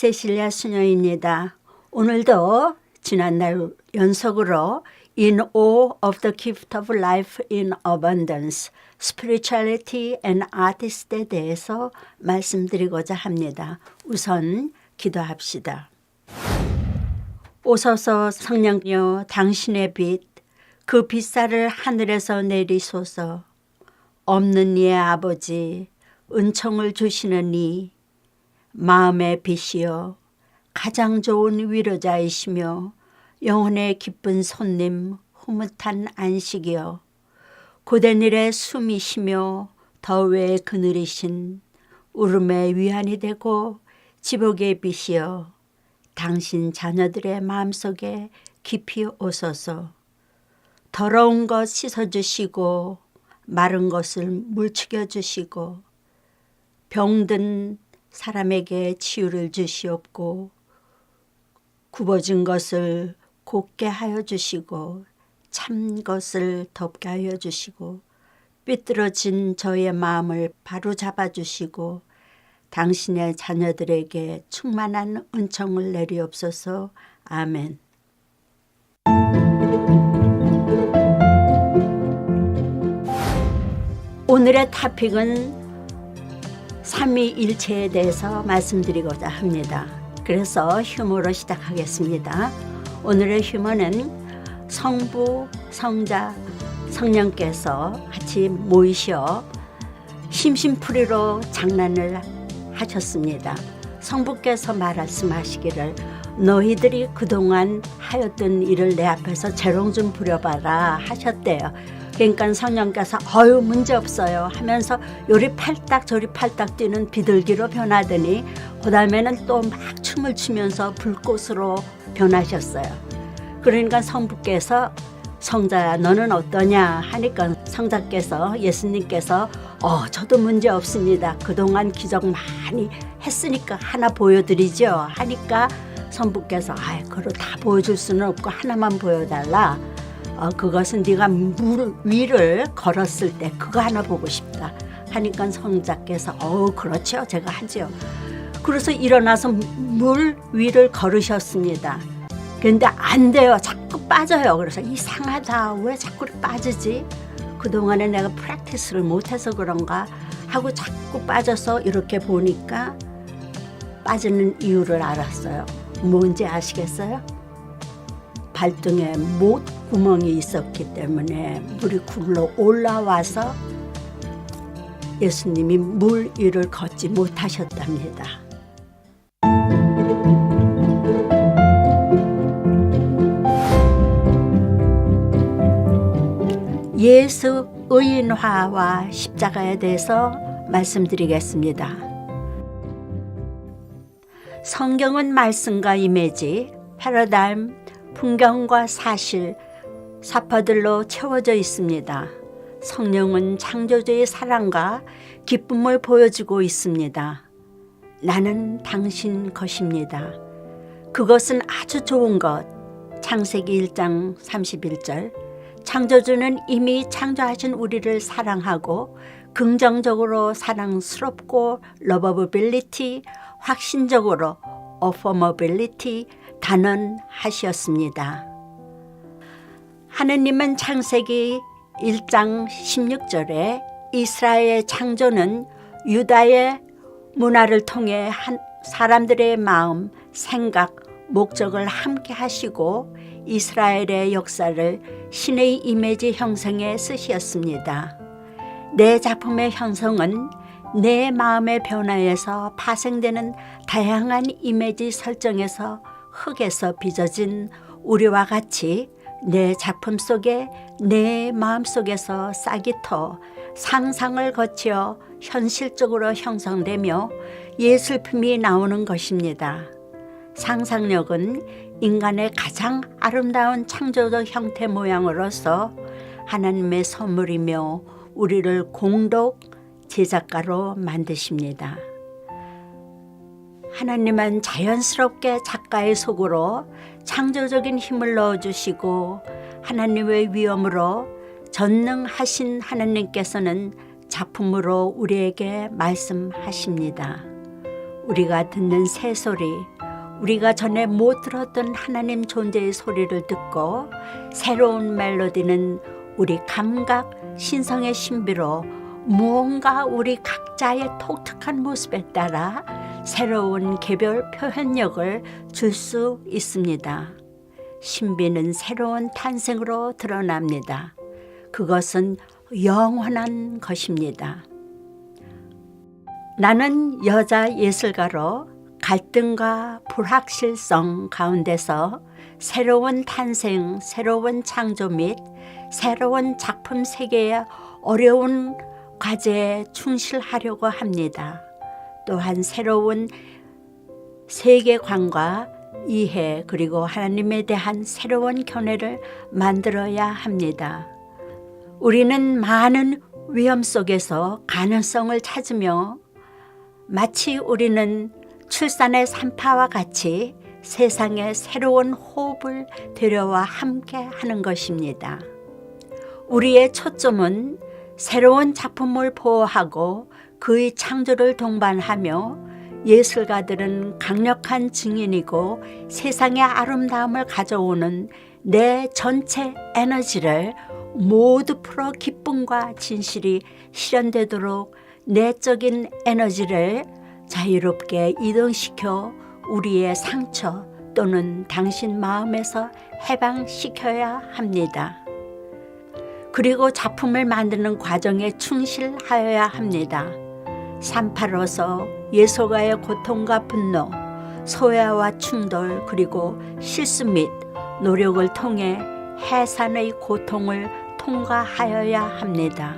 지 세실리아 수녀입니다. 오늘도 지난날 연속으로 In All of the Gift of Life in Abundance, Spirituality and Artist에 대해서 말씀드리고자 합니다. 우선 기도합시다. 오소서 성령여 당신의 빛, 그 빛살을 하늘에서 내리소서. 없는 이의 아버지, 은총을 주시는 이, 마음의 빛이여, 가장 좋은 위로자이시며 영혼의 기쁜 손님, 흐뭇한 안식이여, 고된 일에 숨이시며 더위의 그늘이신 울음의 위안이 되고 지복의 빛이여, 당신 자녀들의 마음속에 깊이 오소서. 더러운 것 씻어주시고 마른 것을 물추겨 주시고 병든 사람에게 치유를 주시옵고 굽어진 것을 곱게 하여 주시고 참 것을 덥게 하여 주시고 삐뚤어진 저의 마음을 바로 잡아 주시고 당신의 자녀들에게 충만한 은총을 내리옵소서. 아멘. 오늘의 타픽은 삼위일체에 대해서 말씀드리고자 합니다. 그래서 휴머로 시작하겠습니다. 오늘의 휴머는 성부, 성자, 성령께서 같이 모이셔 심심풀이로 장난을 하셨습니다. 성부께서 말씀하시기를 너희들이 그동안 하였던 일을 내 앞에서 재롱 좀 부려봐라 하셨대요. 그러니까 성령께서 어유 문제 없어요 하면서 요리 팔딱 저리 팔딱 뛰는 비둘기로 변하더니 그 다음에는 또 막 춤을 추면서 불꽃으로 변하셨어요. 그러니까 성부께서 성자야 너는 어떠냐 하니까 성자께서 예수님께서 어 저도 문제 없습니다. 그동안 기적 많이 했으니까 하나 보여드리죠 하니까 성부께서 아 그걸 다 보여줄 수는 없고 하나만 보여달라. 어, 그것은 네가 물 위를 걸었을 때 그거 하나 보고 싶다. 하니까 성자께서 어 그렇죠. 제가 하죠 그래서 일어나서 물 위를 걸으셨습니다. 근데 안 돼요. 자꾸 빠져요. 그래서 이상하다 왜 자꾸 빠지지? 그동안에 내가 프랙티스를 못해서 그런가 하고 자꾸 빠져서 이렇게 보니까 빠지는 이유를 알았어요. 뭔지 아시겠어요? 발등에 못 구멍이 있었기 때문에 물이 굴러 올라와서 예수님이 물 위를 걷지 못하셨답니다. 예수 의인화와 십자가에 대해서 말씀드리겠습니다. 성경은 말씀과 이미지, 패러다임, 풍경과 사실, 사파들로 채워져 있습니다. 성령은 창조주의 사랑과 기쁨을 보여주고 있습니다. 나는 당신 것입니다. 그것은 아주 좋은 것. 창세기 1장 31절. 창조주는 이미 창조하신 우리를 사랑하고 긍정적으로 사랑스럽고 러버빌리티, 확신적으로 어퍼머빌리티 단언하셨습니다. 하느님은 창세기 1장 16절에 이스라엘의 창조는 유다의 문화를 통해 한 사람들의 마음, 생각, 목적을 함께 하시고 이스라엘의 역사를 신의 이미지 형성에 쓰셨습니다. 내 작품의 형성은 내 마음의 변화에서 파생되는 다양한 이미지 설정에서 흙에서 빚어진 우리와 같이 내 작품 속에 내 마음 속에서 싹이 터 상상을 거쳐 현실적으로 형성되며 예술품이 나오는 것입니다. 상상력은 인간의 가장 아름다운 창조적 형태 모양으로서 하나님의 선물이며 우리를 공독 제작가로 만드십니다. 하나님은 자연스럽게 작가의 속으로 창조적인 힘을 넣어주시고 하나님의 위엄으로 전능하신 하나님께서는 작품으로 우리에게 말씀하십니다. 우리가 듣는 새 소리, 우리가 전에 못 들었던 하나님 존재의 소리를 듣고 새로운 멜로디는 우리 감각, 신성의 신비로 무언가 우리 각자의 독특한 모습에 따라 새로운 개별 표현력을 줄 수 있습니다. 신비는 새로운 탄생으로 드러납니다. 그것은 영원한 것입니다. 나는 여자 예술가로 갈등과 불확실성 가운데서 새로운 탄생, 새로운 창조 및 새로운 작품 세계의 어려운 과제에 충실하려고 합니다. 또한 새로운 세계관과 이해 그리고 하나님에 대한 새로운 견해를 만들어야 합니다. 우리는 많은 위험 속에서 가능성을 찾으며 마치 우리는 출산의 산파와 같이 세상에 새로운 호흡을 데려와 함께 하는 것입니다. 우리의 초점은 새로운 작품을 보호하고 그의 창조를 동반하며 예술가들은 강력한 증인이고 세상의 아름다움을 가져오는 내 전체 에너지를 모두 풀어 기쁨과 진실이 실현되도록 내적인 에너지를 자유롭게 이동시켜 우리의 상처 또는 당신 마음에서 해방시켜야 합니다. 그리고 작품을 만드는 과정에 충실하여야 합니다. 산파로서 예술가의 고통과 분노, 소외와 충돌 그리고 실수 및 노력을 통해 해산의 고통을 통과하여야 합니다.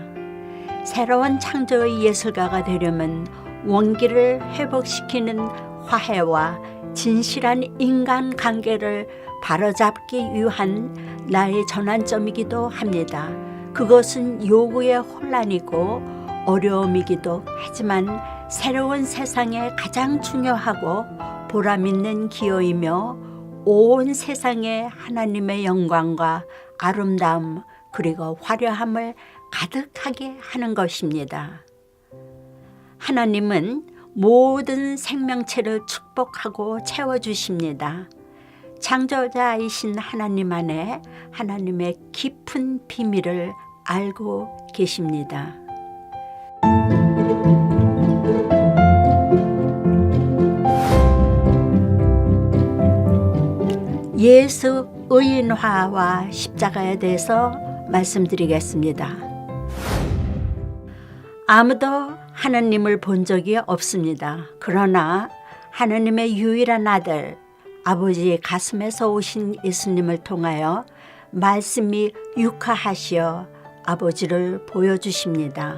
새로운 창조의 예술가가 되려면 원기를 회복시키는 화해와 진실한 인간 관계를 바로잡기 위한 나의 전환점이기도 합니다. 그것은 요구의 혼란이고 어려움이기도 하지만 새로운 세상에 가장 중요하고 보람 있는 기여이며 온 세상에 하나님의 영광과 아름다움 그리고 화려함을 가득하게 하는 것입니다. 하나님은 모든 생명체를 축복하고 채워주십니다. 창조자이신 하나님 안에 하나님의 깊은 비밀을 알고 계십니다. 예수 의인화와 십자가에 대해서 말씀드리겠습니다. 아무도 하나님을 본 적이 없습니다. 그러나 하나님의 유일한 아들 아버지의 가슴에서 오신 예수님을 통하여 말씀이 육화하시어 아버지를 보여주십니다.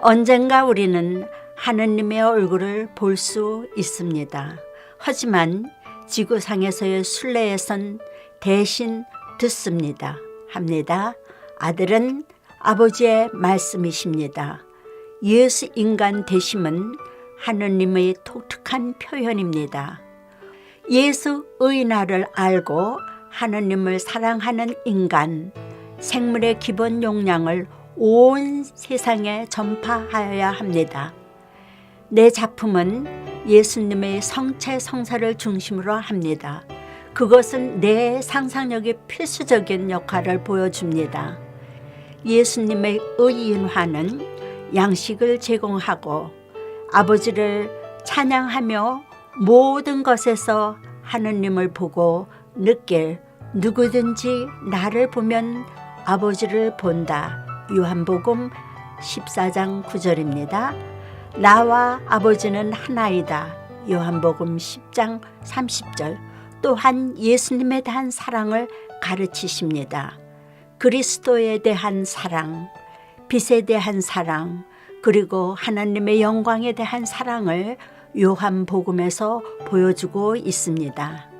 언젠가 우리는 하나님의 얼굴을 볼 수 있습니다. 하지만 지구상에서의 순례에선 대신 듣습니다. 합니다. 아들은 아버지의 말씀이십니다. 예수 인간 되심은 하느님의 독특한 표현입니다. 예수 의인화를 알고 하느님을 사랑하는 인간, 생물의 기본 용량을 온 세상에 전파하여야 합니다. 내 작품은 예수님의 성체 성사를 중심으로 합니다. 그것은 내 상상력의 필수적인 역할을 보여줍니다. 예수님의 의인화는 양식을 제공하고 아버지를 찬양하며 모든 것에서 하느님을 보고 느낄 누구든지 나를 보면 아버지를 본다. 요한복음 14장 9절입니다. 나와 아버지는 하나이다. 요한복음 10장 30절. 또한 예수님에 대한 사랑을 가르치십니다. 그리스도에 대한 사랑, 빛에 대한 사랑, 그리고 하나님의 영광에 대한 사랑을 요한복음에서 보여주고 있습니다.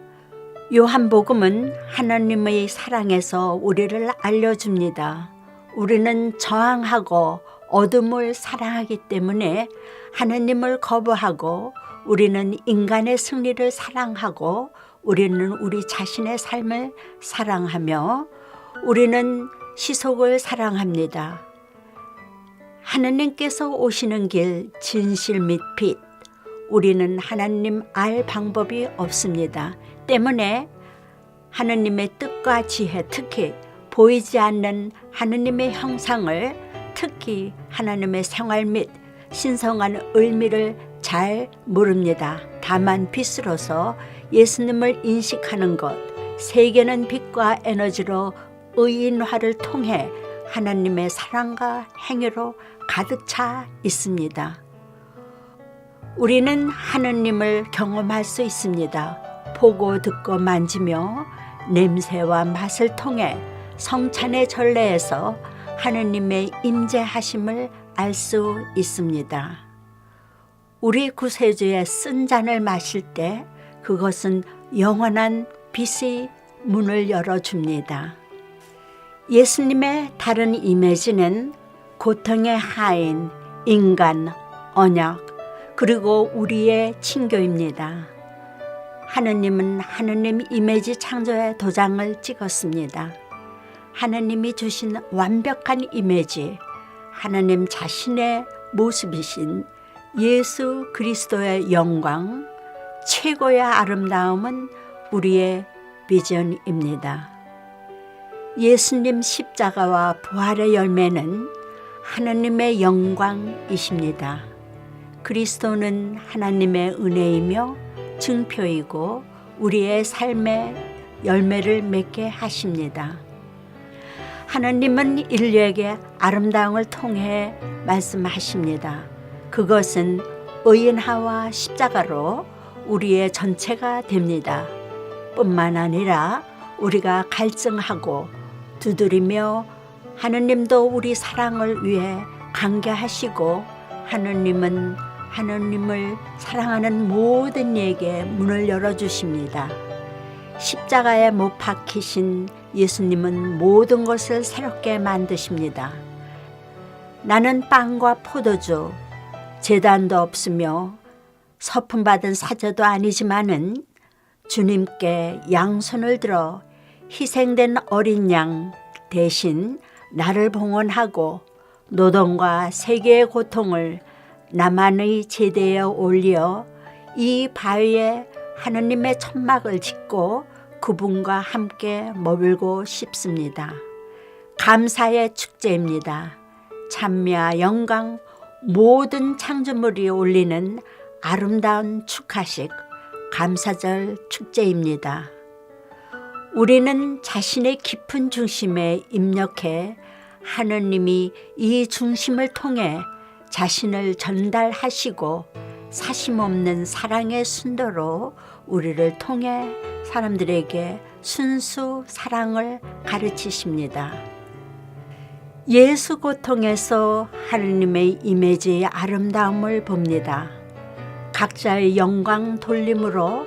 요한복음은 하나님의 사랑에서 우리를 알려줍니다. 우리는 저항하고 어둠을 사랑하기 때문에 하나님을 거부하고 우리는 인간의 승리를 사랑하고 우리는 우리 자신의 삶을 사랑하며 우리는 시속을 사랑합니다. 하느님께서 오시는 길 진실 및 빛, 우리는 하나님 알 방법이 없습니다. 때문에 하느님의 뜻과 지혜, 특히 보이지 않는 하느님의 형상을 특히 하나님의 생활 및 신성한 의미를 잘 모릅니다. 다만 빛으로서 예수님을 인식하는 것, 세계는 빛과 에너지로 의인화를 통해 하나님의 사랑과 행위로 가득 차 있습니다. 우리는 하느님을 경험할 수 있습니다. 보고 듣고 만지며 냄새와 맛을 통해 성찬의 전례에서 하느님의 임재하심을 알 수 있습니다. 우리 구세주의 쓴 잔을 마실 때 그것은 영원한 빛의 문을 열어줍니다. 예수님의 다른 이미지는 고통의 하인, 인간, 언약, 그리고 우리의 친교입니다. 하느님은 하느님 이미지 창조의 도장을 찍었습니다. 하느님이 주신 완벽한 이미지, 하느님 자신의 모습이신 예수 그리스도의 영광, 최고의 아름다움은 우리의 비전입니다. 예수님 십자가와 부활의 열매는 하나님의 영광이십니다. 그리스도는 하나님의 은혜이며 증표이고 우리의 삶의 열매를 맺게 하십니다. 하나님은 인류에게 아름다움을 통해 말씀하십니다. 그것은 의인하와 십자가로 우리의 전체가 됩니다. 뿐만 아니라 우리가 갈증하고 두드리며 하느님도 우리 사랑을 위해 강개하시고 하느님은 하느님을 사랑하는 모든 이에게 문을 열어주십니다. 십자가에 못 박히신 예수님은 모든 것을 새롭게 만드십니다. 나는 빵과 포도주, 재단도 없으며 서품 받은 사자도 아니지만은 주님께 양손을 들어 희생된 어린 양 대신 나를 봉헌하고 노동과 세계의 고통을 나만의 제대에 올려 이 바위에 하느님의 천막을 짓고 그분과 함께 머물고 싶습니다. 감사의 축제입니다. 찬미와 영광 모든 창조물이 올리는 아름다운 축하식 감사절 축제입니다. 우리는 자신의 깊은 중심에 입력해 하느님이 이 중심을 통해 자신을 전달하시고 사심없는 사랑의 순도로 우리를 통해 사람들에게 순수 사랑을 가르치십니다. 예수 고통에서 하느님의 이미지의 아름다움을 봅니다. 각자의 영광 돌림으로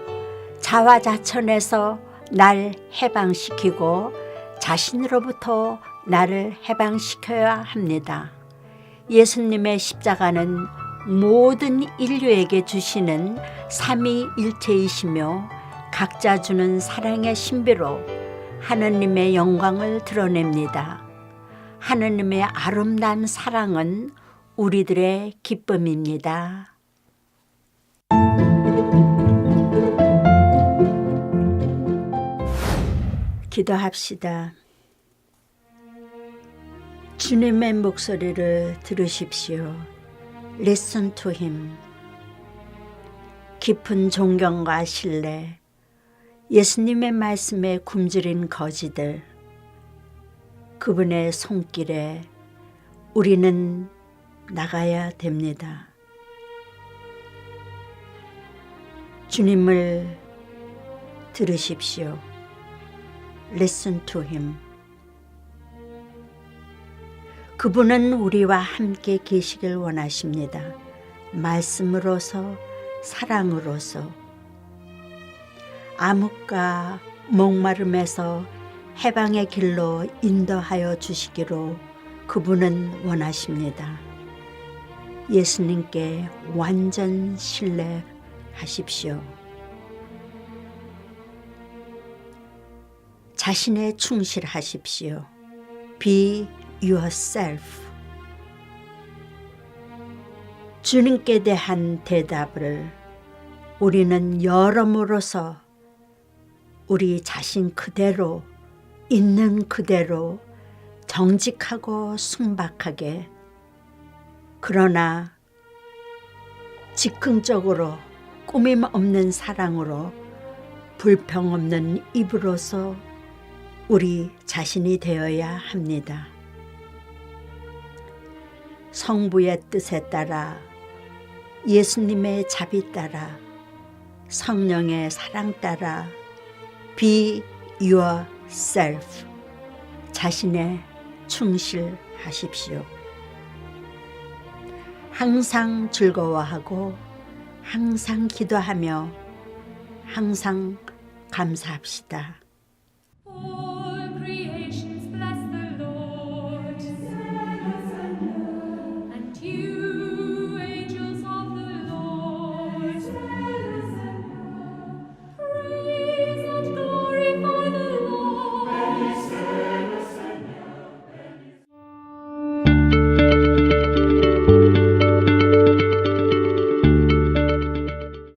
자화자천에서 날 해방시키고 자신으로부터 나를 해방시켜야 합니다. 예수님의 십자가는 모든 인류에게 주시는 삼위일체이시며 각자 주는 사랑의 신비로 하느님의 영광을 드러냅니다. 하느님의 아름다운 사랑은 우리들의 기쁨입니다. 기도합시다. 주님의 목소리를 들으십시오. Listen to him. 깊은 존경과 신뢰, 예수님의 말씀에 굶주린 거지들, 그분의 손길에 우리는 나가야 됩니다. 주님을 들으십시오. Listen to him. 그분은 우리와 함께 계시길 원하십니다. 말씀으로서, 사랑으로서. 암흑과 목마름에서 해방의 길로 인도하여 주시기로 그분은 원하십니다. 예수님께 완전 신뢰하십시오. 자신에 충실하십시오. Be yourself. 주님께 대한 대답을 우리는 여러모로서 우리 자신 그대로 있는 그대로 정직하고 순박하게 그러나 즉흥적으로 꾸밈 없는 사랑으로 불평 없는 입으로서 우리 자신이 되어야 합니다. 성부의 뜻에 따라 예수님의 자비 따라 성령의 사랑 따라 be yourself 자신에 충실하십시오. 항상 즐거워하고 항상 기도하며 항상 감사합시다.